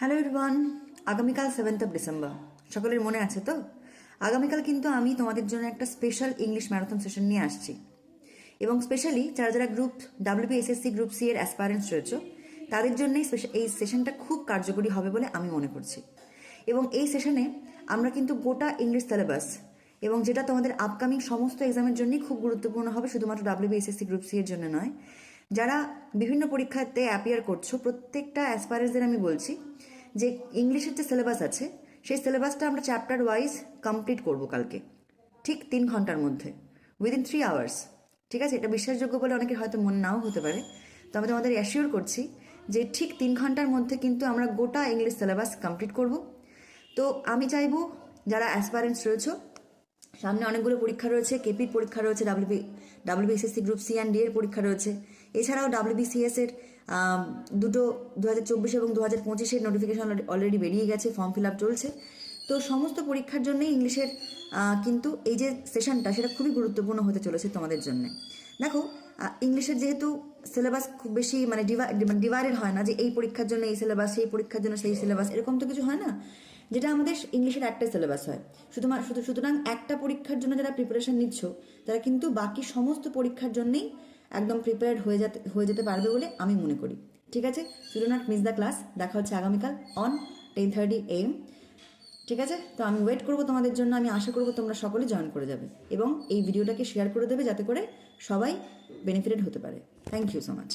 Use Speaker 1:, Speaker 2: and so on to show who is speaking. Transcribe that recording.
Speaker 1: Hello everyone আগামীকাল seventh of December সকলের মনে আছে তো? আগামীকাল কিন্তু আমি তোমাদের জন্য একটা স্পেশাল ইংলিশ ম্যারাথন সেশন নিয়ে আসছি। এবং স্পেশালি যারা যারা গ্রুপ ডাব্লিউবিএসএসসি গ্রুপ সি এর অ্যাসপারেন্টস রয়েছে, তাদের জন্যই এই সেশনটা খুব কার্যকরী হবে বলে আমি মনে করছি। এবং এই সেশনে আমরা কিন্তু গোটা ইংলিশ সিলেবাস এবং যেটা তোমাদের আপকামিং সমস্ত এক্সামের জন্যই খুব গুরুত্বপূর্ণ হবে, শুধুমাত্র ডাব্লিউবিএসএসসি গ্রুপ সি এর জন্য নয়। যারা বিভিন্ন পরীক্ষাতে অ্যাপিয়ার করছ, প্রত্যেকটা অ্যাসপারেন্টসদের আমি বলছি, যে ইংলিশের যে সিলেবাস আছে, সেই সিলেবাসটা আমরা চ্যাপ্টার ওয়াইজ কমপ্লিট করব কালকে, ঠিক তিন ঘণ্টার মধ্যে উইদিন থ্রি আওয়ার্স ঠিক আছে? এটা বিশ্বাসযোগ্য বলে অনেকের হয়তো মন নাও হতে পারে। তো আমি তোমাদের অ্যাসিওর করছি যে ঠিক তিন ঘণ্টার মধ্যে কিন্তু আমরা গোটা ইংলিশ সিলেবাস কমপ্লিট করব। তো আমি চাইব, যারা অ্যাসপারেন্টস রয়েছে সামনে অনেকগুলো পরীক্ষা রয়েছে কেপির পরীক্ষা রয়েছে WB WBSSC group C and D এর পরীক্ষা রয়েছে। এছাড়াও ডাব্লিউবিসিএস এর দুটো দু হাজার চব্বিশ এবং দু হাজার পঁচিশের নোটিফিকেশন অলরেডি বেরিয়ে গেছে ফর্ম ফিল আপ চলছে। তো সমস্ত পরীক্ষার জন্যই ইংলিশের কিন্তু এই যে সেশনটা সেটা খুবই গুরুত্বপূর্ণ হতে চলেছে তোমাদের জন্য। দেখো ইংলিশের যেহেতু সিলেবাস খুব বেশি মানে ডিভাইডেড হয় না যে এই পরীক্ষার জন্য এই সিলেবাস সেই পরীক্ষার জন্য সেই সিলেবাস এরকম তো কিছু হয় না। যেটা আমাদের ইংলিশের একটাই সিলেবাস হয়। শুধুমাত্র শুধু সুতরাং একটা পরীক্ষার জন্য যারা প্রিপারেশন নিচ্ছ, তারা কিন্তু বাকি সমস্ত পরীক্ষার জন্যই একদম প্রিপেয়ার্ড হয়ে যেতে হয়ে যেতে পারবে বলে আমি মনে করি। ঠিক আছে? শুধু নট মিস দ্য ক্লাস দেখা হচ্ছে আগামীকাল অন টেন থার্টি এম ঠিক আছে? তো আমি ওয়েট করব তোমাদের জন্য, আমি আশা করব তোমরা সকলে জয়েন করে যাবে এবং এই ভিডিওটাকে শেয়ার করে দেবে যাতে করে সবাই বেনিফিটেড হতে পারে। Thank you so much